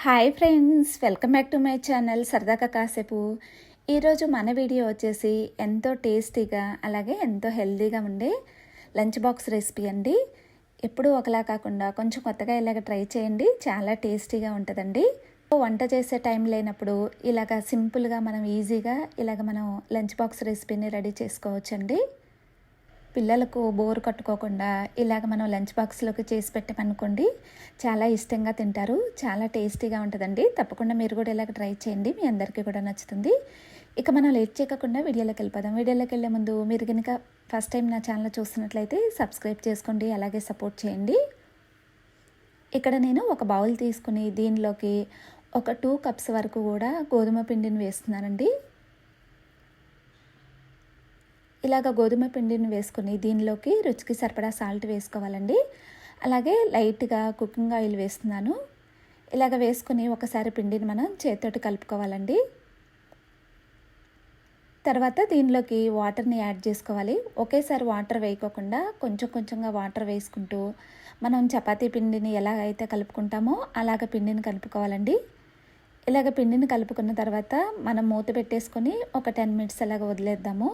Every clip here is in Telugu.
Hi friends welcome back to my channel సరదాగా కాసేపు. ఈరోజు మన వీడియో వచ్చేసి ఎంతో టేస్టీగా అలాగే ఎంతో హెల్తీగా ఉండే లంచ్ బాక్స్ రెసిపీ అండి. ఎప్పుడూ ఒకలా కాకుండా కొంచెం కొత్తగా ఇలాగ ట్రై చేయండి చాలా టేస్టీగా ఉంటుందండి. వంట చేసే టైం లేనప్పుడు ఇలాగ సింపుల్గా మనం ఈజీగా ఇలాగ మనం లంచ్ బాక్స్ రెసిపీని రెడీ చేసుకోవచ్చండి. పిల్లలకు బోర్ కట్టుకోకుండా ఇలాగ మనం లంచ్ బాక్స్లోకి చేసి పెట్టామనుకోండి చాలా ఇష్టంగా తింటారు చాలా టేస్టీగా ఉంటుందండి. తప్పకుండా మీరు కూడా ఇలాగ ట్రై చేయండి మీ అందరికీ కూడా నచ్చుతుంది. ఇక మనం లేట్ చేయకుండా వీడియోలోకి వెళ్ళిపోదాం. వీడియోలోకి వెళ్ళే ముందు మీరు కనుక ఫస్ట్ టైం నా ఛానల్ చూస్తున్నట్లయితే సబ్స్క్రైబ్ చేసుకోండి అలాగే సపోర్ట్ చేయండి. ఇక్కడ నేను ఒక బౌల్ తీసుకుని దీనిలోకి ఒక టూ కప్స్ వరకు కూడా గోధుమ పిండిని వేస్తున్నానండి. ఇలాగ గోధుమ పిండిని వేసుకుని దీనిలోకి రుచికి సరిపడా సాల్ట్ వేసుకోవాలండి. అలాగే లైట్గా కుకింగ్ ఆయిల్ వేస్తున్నాను. ఇలాగ వేసుకుని ఒకసారి పిండిని మనం చేతితోటి కలుపుకోవాలండి. తర్వాత దీనిలోకి వాటర్ని యాడ్ చేసుకోవాలి. ఒకేసారి వాటర్ వేయకోకుండా కొంచెం కొంచెంగా వాటర్ వేసుకుంటూ మనం చపాతీ పిండిని ఎలా అయితే కలుపుకుంటామో అలాగ పిండిని కలుపుకోవాలండి. ఇలాగ పిండిని కలుపుకున్న తర్వాత మనం మూత పెట్టేసుకొని ఒక టెన్ మినిట్స్ అలాగ వదిలేద్దాము.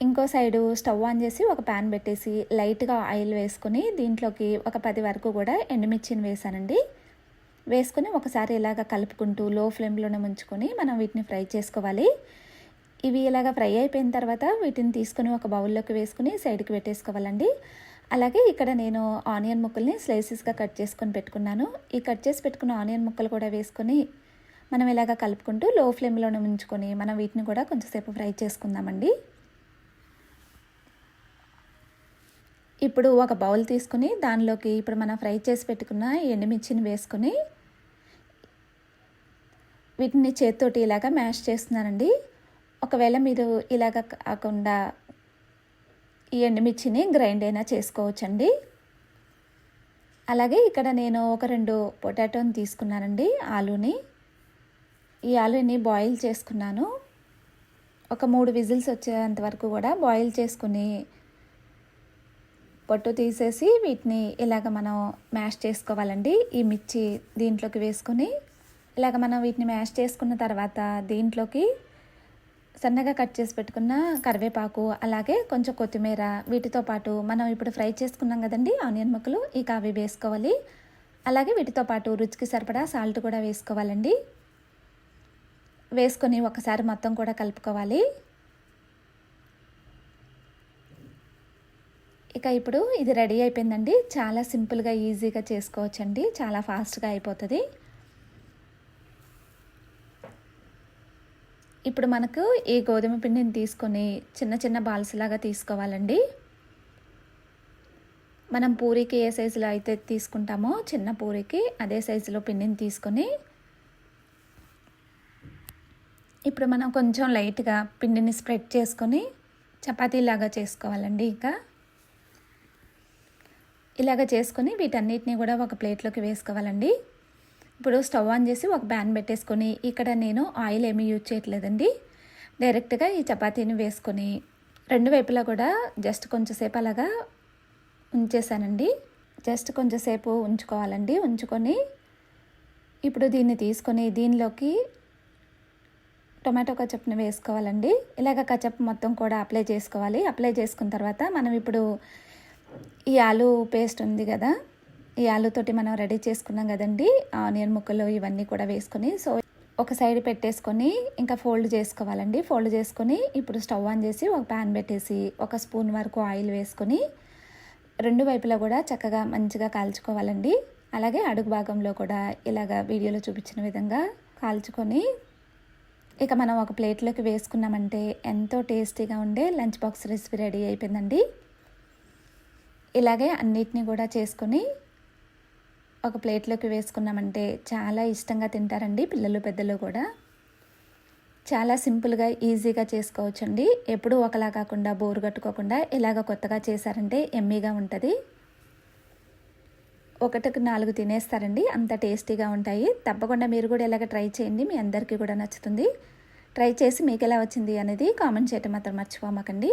ఇంకో సైడు స్టవ్ ఆన్ చేసి ఒక ప్యాన్ పెట్టేసి లైట్గా ఆయిల్ వేసుకొని దీంట్లోకి ఒక పది వరకు కూడా ఎండుమిర్చిని వేసానండి. వేసుకొని ఒకసారి ఇలాగ కలుపుకుంటూ లో ఫ్లేమ్లోనే ముంచుకొని మనం వీటిని ఫ్రై చేసుకోవాలి. ఇవి ఇలాగ ఫ్రై అయిపోయిన తర్వాత వీటిని తీసుకొని ఒక బౌల్లోకి వేసుకుని సైడ్కి పెట్టేసుకోవాలండి. అలాగే ఇక్కడ నేను ఆనియన్ ముక్కల్ని స్లైసెస్గా కట్ చేసుకొని పెట్టుకున్నాను. ఈ కట్ చేసి పెట్టుకున్న ఆనియన్ ముక్కలు కూడా వేసుకొని మనం ఇలాగ కలుపుకుంటూ లో ఫ్లేమ్లోనే ఉంచుకొని మనం వీటిని కూడా కొంచెంసేపు ఫ్రై చేసుకుందామండి. ఇప్పుడు ఒక బౌల్ తీసుకుని దానిలోకి ఇప్పుడు మనం ఫ్రై చేసి పెట్టుకున్న ఎండుమిర్చిని వేసుకుని వీటిని చేతితోటి ఇలాగ మ్యాష్ చేస్తున్నానండి. ఒకవేళ మీరు ఇలాగ కాకుండా ఈ ఎండుమిర్చిని గ్రైండ్ అయినా చేసుకోవచ్చండి. అలాగే ఇక్కడ నేను ఒక రెండు పొటాటోని తీసుకున్నానండి ఆలూని. ఈ ఆలూని బాయిల్ చేసుకున్నాను. ఒక మూడు విజిల్స్ వచ్చేంత వరకు కూడా బాయిల్ చేసుకుని పొట్టు తీసేసి వీటిని ఇలాగ మనం మ్యాష్ చేసుకోవాలండి. ఈ మిర్చి దీంట్లోకి వేసుకొని ఇలాగ మనం వీటిని మ్యాష్ చేసుకున్న తర్వాత దీంట్లోకి సన్నగా కట్ చేసి పెట్టుకున్న కరివేపాకు అలాగే కొంచెం కొత్తిమీర వీటితో పాటు మనం ఇప్పుడు ఫ్రై చేసుకున్నాం కదండి ఆనియన్ ముక్కలు ఇక అవి వేసుకోవాలి. అలాగే వీటితో పాటు రుచికి సరిపడా సాల్ట్ కూడా వేసుకోవాలండి. వేసుకొని ఒకసారి మొత్తం కూడా కలుపుకోవాలి. ఇక ఇప్పుడు ఇది రెడీ అయిపోయిందండి. చాలా సింపుల్గా ఈజీగా చేసుకోవచ్చండి. చాలా ఫాస్ట్గా అయిపోతుంది. ఇప్పుడు మనకు ఈ గోధుమ పిండిని తీసుకొని చిన్న చిన్న బాల్స్ లాగా తీసుకోవాలండి. మనం పూరికి ఏ సైజులో అయితే తీసుకుంటామో చిన్న పూరికి అదే సైజులో పిండిని తీసుకొని ఇప్పుడు మనం కొంచెం లైట్గా పిండిని స్ప్రెడ్ చేసుకొని చపాతీలాగా చేసుకోవాలండి ఇంకా. ఇలాగ చేసుకొని వీటన్నిటిని కూడా ఒక ప్లేట్లోకి వేసుకోవాలండి. ఇప్పుడు స్టవ్ ఆన్ చేసి ఒక ప్యాన్ పెట్టేసుకొని ఇక్కడ నేను ఆయిల్ ఏమీ యూజ్ చేయట్లేదండి. డైరెక్ట్గా ఈ చపాతీని వేసుకొని రెండు వైపులా కూడా జస్ట్ కొంచెంసేపు అలాగా ఉంచేసానండి. జస్ట్ కొంచెంసేపు ఉంచుకోవాలండి. ఉంచుకొని ఇప్పుడు దీన్ని తీసుకొని దీనిలోకి టొమాటో కచప్ని వేసుకోవాలండి. ఇలాగ కచప్ మొత్తం కూడా అప్లై చేసుకోవాలి. అప్లై చేసుకున్న తర్వాత మనం ఇప్పుడు ఈ ఆలు పేస్ట్ ఉంది కదా. ఈ ఆలుతోటి మనం రెడీ చేసుకున్నాం కదండి. ఆనియన్ ముక్కలు ఇవన్నీ కూడా వేసుకొని సో ఒక సైడ్ పెట్టేసుకొని ఇంకా ఫోల్డ్ చేసుకోవాలండి. ఫోల్డ్ చేసుకొని ఇప్పుడు స్టవ్ ఆన్ చేసి ఒక ప్యాన్ పెట్టేసి ఒక స్పూన్ వరకు ఆయిల్ వేసుకొని రెండు వైపులా కూడా చక్కగా మంచిగా కాల్చుకోవాలండి. అలాగే అడుగు భాగంలో కూడా ఇలాగ వీడియోలో చూపించిన విధంగా కాల్చుకొని ఇక మనం ఒక ప్లేట్లోకి వేసుకున్నామంటే ఎంతో టేస్టీగా ఉండే లంచ్ బాక్స్ రెసిపీ రెడీ అయిపోయిందండి. ఇలాగే అన్నిటినీ కూడా చేసుకొని ఒక ప్లేట్లోకి వేసుకున్నామంటే చాలా ఇష్టంగా తింటారండి పిల్లలు పెద్దలు కూడా. చాలా సింపుల్గా ఈజీగా చేసుకోవచ్చండి. ఎప్పుడూ ఒకలా కాకుండా బోరు కట్టుకోకుండా ఇలాగ కొత్తగా చేశారంటే ఎమ్మీగా ఉంటుంది. ఒకటికి నాలుగు తినేస్తారండి. అంత టేస్టీగా ఉంటాయి. తప్పకుండా మీరు కూడా ఇలాగ ట్రై చేయండి. మీ అందరికీ కూడా నచ్చుతుంది. ట్రై చేసి మీకు ఎలా వచ్చింది అనేది కామెంట్ చేయటం మాత్రం మర్చిపోమాకండి.